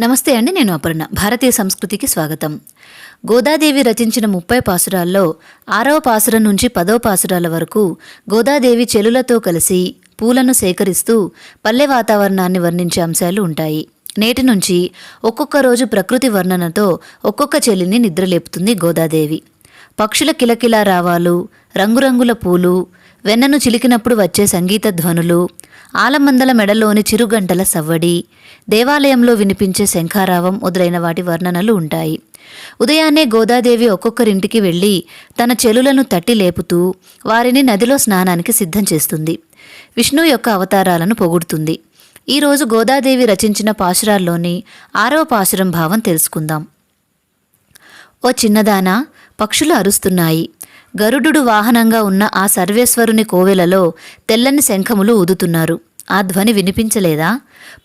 నమస్తే అండి నేను అపర్ణ. భారతీయ సంస్కృతికి స్వాగతం. గోదాదేవి రచించిన ముప్పై పాసురాల్లో ఆరవ పాసురం నుంచి పదవ పాసురాల వరకు గోదాదేవి చెలులతో కలిసి పూలను సేకరిస్తూ పల్లె వాతావరణాన్ని వర్ణించే అంశాలు ఉంటాయి. నేటి నుంచి ఒక్కొక్క రోజు ప్రకృతి వర్ణనతో ఒక్కొక్క చెల్లిని నిద్రలేపుతుంది గోదాదేవి. పక్షుల కిలకిలా రావాలు రంగురంగుల పూలు వెన్నను చిలికినప్పుడు వచ్చే సంగీత ధ్వనులు ఆలమందల మెడలోని చిరుగంటల సవ్వడి దేవాలయంలో వినిపించే శంఖారావం మొదలైన వాటి వర్ణనలు ఉంటాయి. ఉదయాన్నే గోదాదేవి ఒక్కొక్కరింటికి వెళ్ళి తన చెలులను తట్టి లేపుతూ వారిని నదిలో స్నానానికి సిద్ధం చేస్తుంది. విష్ణు యొక్క అవతారాలను పొగుడుతుంది. ఈరోజు గోదాదేవి రచించిన పాశురాల్లోని ఆరవ పాశురం భావం తెలుసుకుందాం. ఓ చిన్నదానా పక్షులు అరుస్తున్నాయి. గరుడు వాహనంగా ఉన్న ఆ సర్వేశ్వరుని కోవెలలో తెల్లని శంఖములు ఊదుతున్నారు. ఆ ధ్వని వినిపించలేదా?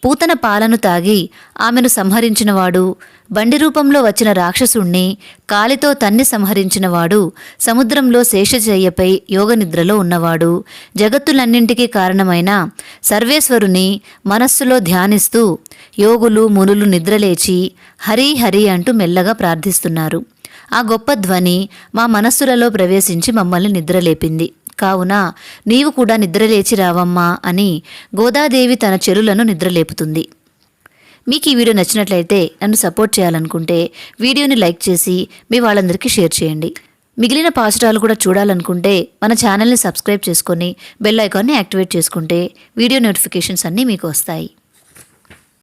పూతన పాలను తాగి ఆమెను సంహరించినవాడు బండి రూపంలో వచ్చిన రాక్షసుణ్ణి కాలితో తన్ని సంహరించినవాడు సముద్రంలో శేషచయ్యపై యోగనిద్రలో ఉన్నవాడు జగత్తులన్నింటికీ కారణమైన సర్వేశ్వరుని మనస్సులో ధ్యానిస్తూ యోగులు మునులు నిద్రలేచి హరి హరి అంటూ మెల్లగా ప్రార్థిస్తున్నారు. ఆ గొప్ప ధ్వని మా మనస్సులలో ప్రవేశించి మమ్మల్ని నిద్రలేపింది. కావున నీవు కూడా నిద్రలేచి రావమ్మా అని గోదాదేవి తన చెరులను నిద్రలేపుతుంది. మీకు ఈ వీడియో నచ్చినట్లయితే నన్ను సపోర్ట్ చేయాలనుకుంటే వీడియోని లైక్ చేసి మీ వాళ్ళందరికీ షేర్ చేయండి. మిగిలిన పాసురాలు కూడా చూడాలనుకుంటే మన ఛానల్ని సబ్స్క్రైబ్ చేసుకొని బెల్ ఐకాన్ని యాక్టివేట్ చేసుకుంటే వీడియో నోటిఫికేషన్స్ అన్నీ మీకు వస్తాయి.